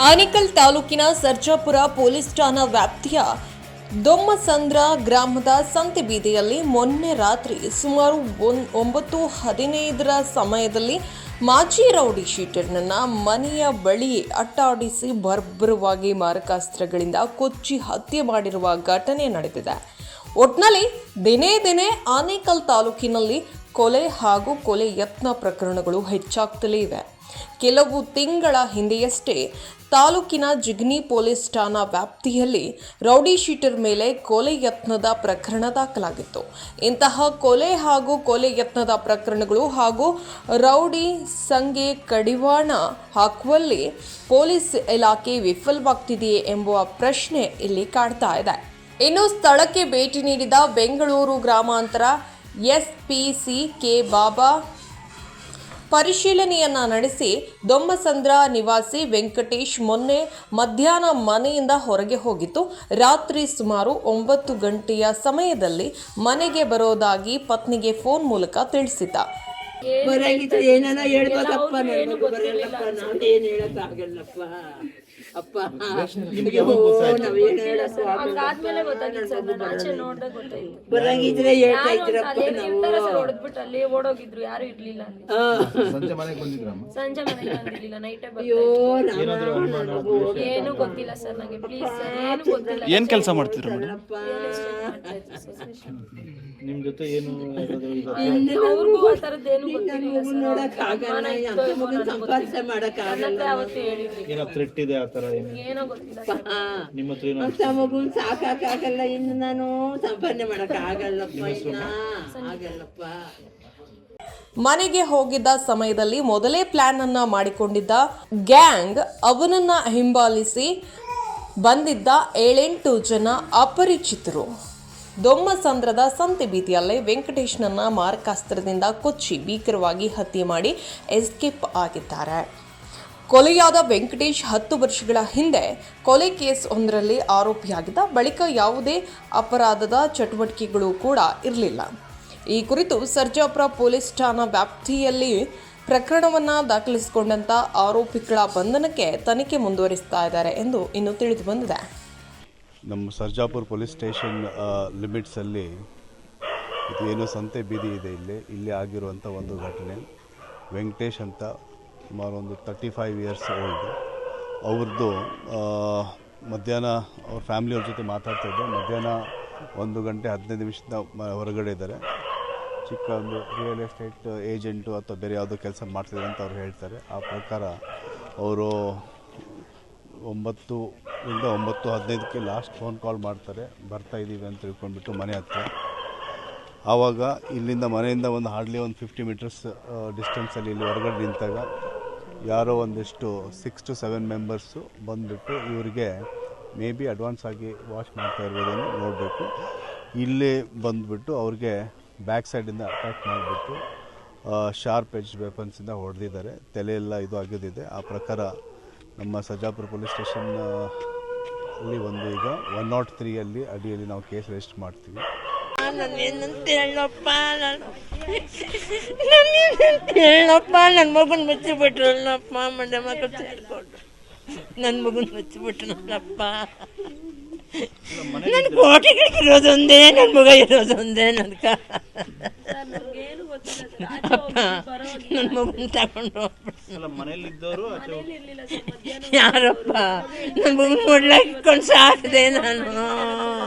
ಆನೇಕಲ್ ತಾಲೂಕಿನ ಸರ್ಜಾಪುರ ಪೊಲೀಸ್ ಠಾಣಾ ವ್ಯಾಪ್ತಿಯ ದೊಮ್ಮಸಂದ್ರ ಗ್ರಾಮದ ಸಂತೆ ಬೀದಿಯಲ್ಲಿ ಮೊನ್ನೆ ರಾತ್ರಿ ಸುಮಾರು ಒನ್- ಒಂಬತ್ತು ಹದಿನೈದರ ಸಮಯದಲ್ಲಿ ಮಾಜಿ ರೌಡಿ ಶೀಟರ್ನನ್ನು ಮನೆಯ ಬಳಿ ಅಟ್ಟಾಡಿಸಿ ಬರ್ಬರವಾಗಿ ಮಾರಕಾಸ್ತ್ರಗಳಿಂದ ಕೊಚ್ಚಿ ಹತ್ಯೆ ಮಾಡಿರುವ ಘಟನೆ ನಡೆದಿದೆ. ಒಟ್ನಲ್ಲಿ ದಿನೇ ದಿನೇ ಆನೇಕಲ್ ತಾಲೂಕಿನಲ್ಲಿ ಕೊಲೆ ಹಾಗೂ ಕೊಲೆ ಯತ್ನ ಪ್ರಕರಣಗಳು ಹೆಚ್ಚಾಗ್ತಲೇ ಇವೆ. ಕೆಲವು ತಿಂಗಳ ಹಿಂದೆಯಷ್ಟೇ ತಾಲೂಕಿನ ಜಿಗ್ನಿ ಪೊಲೀಸ್ ಠಾಣಾ ವ್ಯಾಪ್ತಿಯಲ್ಲಿ ರೌಡಿ ಶೀಟರ್ ಮೇಲೆ ಕೊಲೆ ಯತ್ನದ ಪ್ರಕರಣ ದಾಖಲಾಗಿತ್ತು. ಇಂತಹ ಕೊಲೆ ಹಾಗೂ ಕೊಲೆ ಯತ್ನದ ಪ್ರಕರಣಗಳು ಹಾಗೂ ರೌಡಿ ಸಂಘೆ ಕಡಿವಾಣ ಹಾಕುವಲ್ಲಿ ಪೊಲೀಸ್ ಇಲಾಖೆ ವಿಫಲವಾಗ್ತಿದೆಯೇ ಎಂಬುವ ಪ್ರಶ್ನೆ ಇಲ್ಲಿ ಕಾಡ್ತಾ ಇದೆ. ಇನ್ನು ಸ್ಥಳಕ್ಕೆ ಭೇಟಿ ನೀಡಿದ ಬೆಂಗಳೂರು ಗ್ರಾಮಾಂತರ ಎಸ್ಪಿಸಿ ಕೆ ಬಾಬಾ ಪರಿಶೀಲನೆಯನ್ನ ನಡೆಸಿ ದೊಮ್ಮಸಂದ್ರ ನಿವಾಸಿ ವೆಂಕಟೇಶ್ ಮೊನ್ನೆ ಮಧ್ಯಾಹ್ನ ಮನೆಯಿಂದ ಹೊರಗೆ ಹೋಗಿತ್ತು. ರಾತ್ರಿ ಸುಮಾರು ಒಂಬತ್ತು ಗಂಟೆಯ ಸಮಯದಲ್ಲಿ ಮನೆಗೆ ಬರೋದಾಗಿ ಪತ್ನಿಗೆ ಫೋನ್ ಮೂಲಕ ತಿಳಿಸಿದ್ದ. ಬರಲ್ಲಪ್ಪ ನಾನೇನ್ ಹೇಳಕ್ ಆಗಲ್ಲಪ್ಪ ಅಪ್ಪ ಗೊತ್ತಾಗಿತ್ತು ಸರ್. ನಾನು ಆಚೆ ನೋಡ್ದಾಗ ಗೊತ್ತಾಯ್ತು. ಬರಂಗಿದ್ರೆ ಹೇಳ್ತಾ ಇದ್ರಪ್ಪ ನಾವು. ಹೊಡೆದ್ಬಿಟ್ಟು ಅಲ್ಲಿ ಓಡೋಗಿದ್ರು ಯಾರು ಇರ್ಲಿಲ್ಲ ಸಂಜೆ ಮನೆಗೆ ಬಂದಿದ್ರಮ್ಮ? ಸಂಜೆ ಮನೆಗೆ ಬಂದಿರ್ಲಿಲ್ಲ ನೈಟೇ ಅಯ್ಯೋ ಏನು ಗೊತ್ತಿಲ್ಲ ಸರ್ ನನಗೆ ಪ್ಲೀಸ್ ಏನು ಗೊತ್ತಿಲ್ಲ. ಏನ್ ಕೆಲಸ ಮಾಡ್ತಿದ್ರು ಮೇಡಮ್ ಅಪ್ಪ. ನಿಮ್ ಜೊತೆ ಏನು ಯಾರಾದ್ರೂ ಇದು ಇನ್ನು ಅವ್ರಿಗೂ ಆ ಥರದ್ದು ಏನು ಗೊತ್ತಿರಲಿಲ್ಲ ಮಗು ನೋಡಕ್ ಆಗಲ್ಲ ಅಂತ ಮಗನ್ ಸಂಪಾದನೆ ಮಾಡಕ್ ಆಗಲ್ಲ ಅವತ್ತು ಹೇಳಿದ್ವಿ ಏನೋ ಥ್ರೆಟ್ ಇದೆ ಆ ತರ ಏನು? ಏನೋ ಗೊತ್ತಿಲ್ಲ ಸರ್. ನಿಮ್ಮ ಹತ್ರ ಏನೋ ಅಂತ ಮಗುನ್ ಸಾಕಾಕ್ ಆಗಲ್ಲ ಇನ್ನು ನಾನು ಸಂಪಾದನೆ ಮಾಡಕ್ ಆಗಲ್ಲಪ್ಪ ಇನ್ನ. ಆಗಲ್ಲಪ್ಪ ಮನೆಗೆ ಹೋಗಿದ್ದ ಸಮಯದಲ್ಲಿ ಮೊದಲೇ ಪ್ಲಾನ್ ಅನ್ನ ಮಾಡಿಕೊಂಡಿದ್ದ ಗ್ಯಾಂಗ್ ಅವನನ್ನ ಹಿಂಬಾಲಿಸಿ ಬಂದಿದ್ದ ಏಳೆಂಟು ಜನ ಅಪರಿಚಿತರು. ದೊಮ್ಮಸಂದ್ರದ ಸಂತೆ ಬೀದಿಯಲ್ಲೇ ವೆಂಕಟೇಶ್ನನ್ನ ಮಾರಕಾಸ್ತ್ರದಿಂದ ಕೊಚ್ಚಿ ಭೀಕರವಾಗಿ ಹತ್ಯೆ ಮಾಡಿ ಎಸ್ಕೇಪ್ ಆಗಿದ್ದಾರೆ. ಕೊಲೆಯಾದ ವೆಂಕಟೇಶ್ ಹತ್ತು ವರ್ಷಗಳ ಹಿಂದೆ ಕೊಲೆ ಕೇಸ್ ಒಂದರಲ್ಲಿ ಆರೋಪಿಯಾಗಿದ್ದ ಬಳಿಕ ಯಾವುದೇ ಅಪರಾಧದ ಚಟುವಟಿಕೆಗಳು ಕೂಡ ಇರಲಿಲ್ಲ. ಈ ಕುರಿತು ಸರ್ಜಾಪುರ ಪೊಲೀಸ್ ಠಾಣಾ ವ್ಯಾಪ್ತಿಯಲ್ಲಿ ಪ್ರಕರಣವನ್ನು ದಾಖಲಿಸಿಕೊಂಡಂಥ ಆರೋಪಿಗಳ ಬಂಧನಕ್ಕೆ ತನಿಖೆ ಮುಂದುವರಿಸ್ತಾ ಇದ್ದಾರೆ ಎಂದು ಇನ್ನು ತಿಳಿದು ಬಂದಿದೆ. ನಮ್ಮ ಸರ್ಜಾಪುರ ಪೊಲೀಸ್ ಸ್ಟೇಷನ್ ಲಿಮಿಟ್ಸಲ್ಲಿ ಇದು ಏನು ಸಂತೆ ಬೀದಿ ಇದೆ ಇಲ್ಲಿ. ಇಲ್ಲಿ ಆಗಿರುವಂಥ ಒಂದು ಘಟನೆ. ವೆಂಕಟೇಶ್ ಅಂತ ಸುಮಾರು ಒಂದು ತರ್ಟಿ ಫೈವ್ ಇಯರ್ಸ್ ಓಲ್ಡ್ ಅವ್ರದ್ದು ಮಧ್ಯಾಹ್ನ ಅವ್ರ ಫ್ಯಾಮಿಲಿಯವ್ರ ಜೊತೆ ಮಾತಾಡ್ತಾ ಇದ್ದೆ. ಮಧ್ಯಾಹ್ನ ಒಂದು ಗಂಟೆ ಹದಿನೈದು ನಿಮಿಷದ ಹೊರಗಡೆ ಇದ್ದಾರೆ. ಚಿಕ್ಕ ಒಂದು ರಿಯಲ್ ಎಸ್ಟೇಟ್ ಏಜೆಂಟು ಅಥವಾ ಬೇರೆ ಯಾವುದೋ ಕೆಲಸ ಮಾಡ್ತಿದ್ದಾರೆ ಅಂತ ಅವ್ರು ಹೇಳ್ತಾರೆ. ಆ ಪ್ರಕಾರ ಅವರು ಒಂಬತ್ತು ಇಂದ ಒಂಬತ್ತು ಹದಿನೈದಕ್ಕೆ ಲಾಸ್ಟ್ ಫೋನ್ ಕಾಲ್ ಮಾಡ್ತಾರೆ. ಬರ್ತಾ ಇದ್ದೀವಿ ಅಂತ ತಿಳ್ಕೊಂಡ್ಬಿಟ್ಟು ಮನೆ ಹತ್ರ. ಆವಾಗ ಇಲ್ಲಿಂದ ಮನೆಯಿಂದ ಒಂದು ಹಾರ್ಡ್ಲಿ ಒಂದು ಫಿಫ್ಟಿ ಮೀಟರ್ಸ್ ಡಿಸ್ಟೆನ್ಸಲ್ಲಿ ಇಲ್ಲಿ ಹೊರಗಡೆ ನಿಂತಾಗ ಯಾರೋ ಒಂದಿಷ್ಟು ಸಿಕ್ಸ್ ಟು ಸೆವೆನ್ ಮೆಂಬರ್ಸು ಬಂದುಬಿಟ್ಟು ಇವರಿಗೆ ಮೇ ಬಿ ಅಡ್ವಾನ್ಸ್ ಆಗಿ ವಾಶ್ ಮಾಡ್ತಾ ಇರ್ಬೋದನ್ನು ನೋಡಬೇಕು. ಇಲ್ಲಿ ಬಂದುಬಿಟ್ಟು ಅವ್ರಿಗೆ ಬ್ಯಾಕ್ ಸೈಡಿಂದ ಅಟ್ಯಾಕ್ ಮಾಡಿಬಿಟ್ಟು ಶಾರ್ಪ್ ಎಜ್ ವೆಪನ್ಸಿಂದ ಹೊಡೆದಿದ್ದಾರೆ. ತಲೆಯೆಲ್ಲ ಇದು ಆಗಿದ್ದಿದೆ. ಆ ಪ್ರಕಾರ ನಮ್ಮ ಸಜಾಪುರ ಪೊಲೀಸ್ ಸ್ಟೇಷನ್ ಅಲ್ಲಿ ಒಂದು ಈಗ ಒನ್ ನಾಟ್ ತ್ರೀಯಲ್ಲಿ ಅಡಿಯಲ್ಲಿ ನಾವು ಕೇಸ್ ರಿಜಿಸ್ಟರ್ ಮಾಡ್ತೀವಿ. ನಾನೇನಂತ ಹೇಳಪ್ಪ ನಾನು ನಾನೇನಂತ ಹೇಳಪ್ಪ ನನ್ನ ಮಗನ ಮುಚ್ಚಿಬಿಟ್ರಲ್ಲಪ್ಪ ಮಂಡ್ಯ ಮಕ್ಕಳು ಸೇರ್ಕೊಂಡು ನನ್ನ ಮಗನ ಮುಚ್ಚಿಬಿಟ್ರಲ್ಲಪ್ಪ ನನ್ನ ಕೋಟಿಗಳಿಗೆ ಇರೋದೊಂದೇ ನನ್ನ ಮಗ ಇರೋದೊಂದೇ ನನ್ಕ ಅಪ್ಪ ನನ್ನ ಮಗನ ತಗೊಂಡು ಹೋಗ್ಬಿಟ್ಟು ಯಾರಪ್ಪ? ನನ್ನ ಮಗನ ನೋಡ್ಲಾಕಿಕೊಂಡು ಸಾಕಿದೆ ನಾನು.